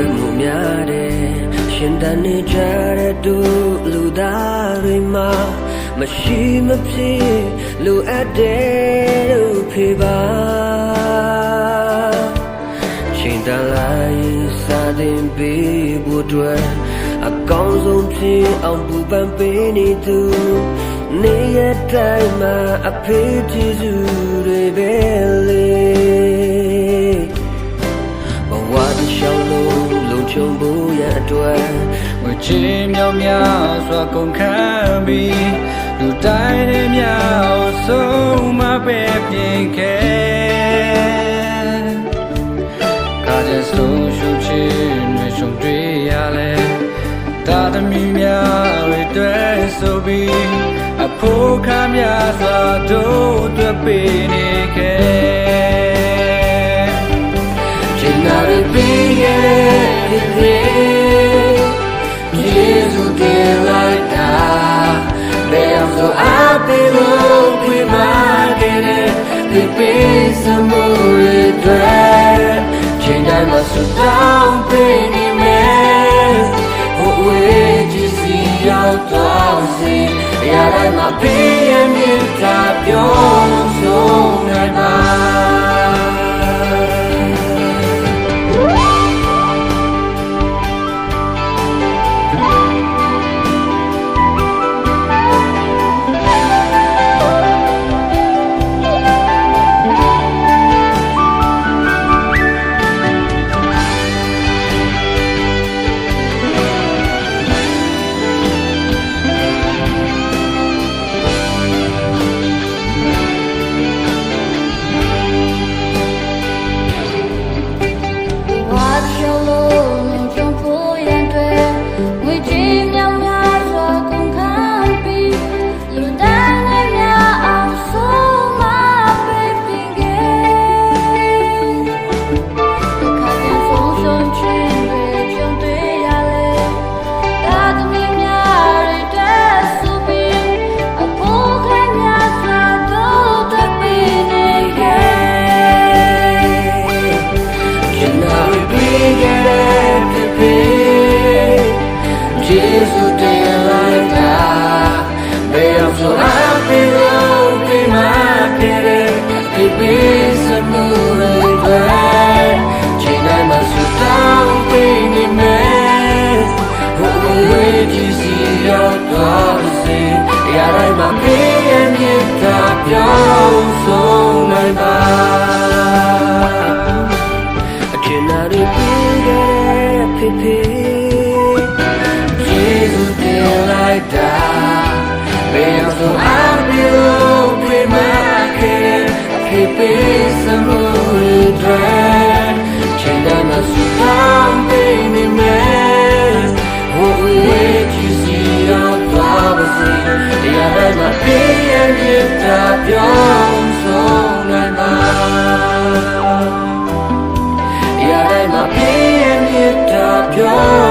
ကွယ်မှုများတယ်ရှင်တန်နေကြတဲ့ဒုလူသားတွေမှာမရှိမဖြစ်လိုအပ်တယ်လို့ဖေပါချိန်တန်လိုက်စာတင်ပေးဖို့အတွက်အကောင်းဆုံးဖြစ်အောင်ပူပန်ပေးနေသူနေရတိုင်းမှာအဖေကြည့်စုတွေပဲလေ ဝချေမြောင်များစွာကုန်ခံပြီးလူတိုင်းနဲ့များဆုံးမပဲပြင်ခဲ့ကားတဲ့ဆုံးရှုပ်ခြင်းတွေရှုံတွေ့ရလဲတာသမီများတွေတွေ့ဆိုပြီးအဖို့ခါများစွာတို့အတွက်ပေးနေခဲ့ချိန်နာတွေပေးခဲ့တဲ့ တော်စီရရမှာပြင်းမြင်တာပြောဆုံးနေပါ So I'll be open market Keep it some more dry Chenda na su kam be ni me Wo we you see our flowers in Ya da na be and it up your song na na Ya da na be and it up your